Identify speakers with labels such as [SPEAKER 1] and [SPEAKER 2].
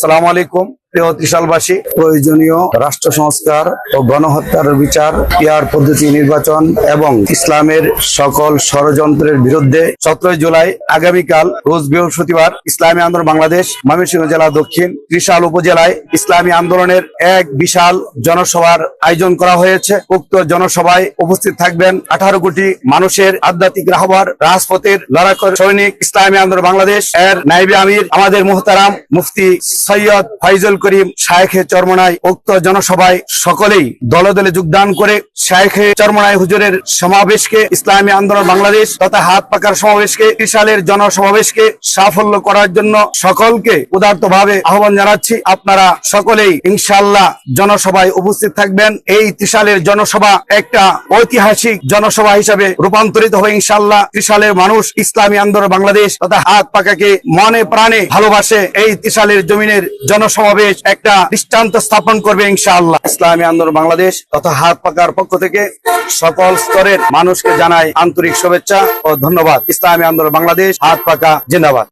[SPEAKER 1] আসসালামু আলাইকুম। প্রিয় ত্রিশালবাসী, প্রয়োজনীয় রাষ্ট্র সংস্কার ও গণহত্যার বিচার, পিয়ার পদ্ধতি নির্বাচন এবং ইসলামের সকল ষড়যন্ত্রের বিরুদ্ধে সতেরোই জুলাই আগামীকাল, রোজ বৃহস্পতিবার, ইসলামী আন্দোলন বাংলাদেশ, ময়মনসিংহ জেলা দক্ষিণ ত্রিশাল উপজেলায় ইসলামী আন্দোলনের এক বিশাল জনসভার আয়োজন করা হয়েছে। উক্ত জনসভায় উপস্থিত থাকবেন আঠারো কোটি মানুষের আধ্যাত্মিক রাহবার, রাজপথের লড়াকর সৈনিক ইসলামী আন্দোলন বাংলাদেশ, এর নাইবে আমির, আমাদের মুহতারাম মুফতি সৈয়দ ফৈজুল করিম শায়েখে চরমনাই উক্ত জনসভায় সকলেই দলে দলে যোগদান করে শায়েখে চরমনাই হুজুরের সমাবেশকে, ইসলামী আন্দোলন বাংলাদেশ তথা হাত পাকার সমাবেশকে, ত্রিশালের জনসমাবেশকে সাফল্য করার জন্য সকলকে উদার্ত ভাবে আহ্বান জানাচ্ছি। আপনারা সকলেই ইনশাআল্লাহ জনসভায় উপস্থিত থাকবেন। এই ত্রিশালের জনসভা একটা ঐতিহাসিক জনসভা হিসাবে রূপান্তরিত হবে ইনশাআল্লাহ। ত্রিশালের মানুষ ইসলামী আন্দোলন বাংলাদেশ তথা হাত পাকাকে মনে প্রাণে ভালোবাসে। এই ত্রিশালের জমিনের জনসমাবেশ একটা দৃষ্টান্ত স্থাপন করবে ইনশাআল্লাহ। ইসলামী আন্দোলন বাংলাদেশ তথা হাত পাকার পক্ষ থেকে সকল স্তরের মানুষকে জানাই আন্তরিক শুভেচ্ছা ও ধন্যবাদ। ইসলামী আন্দোলন বাংলাদেশ, হাত পাকা, জিন্দাবাদ।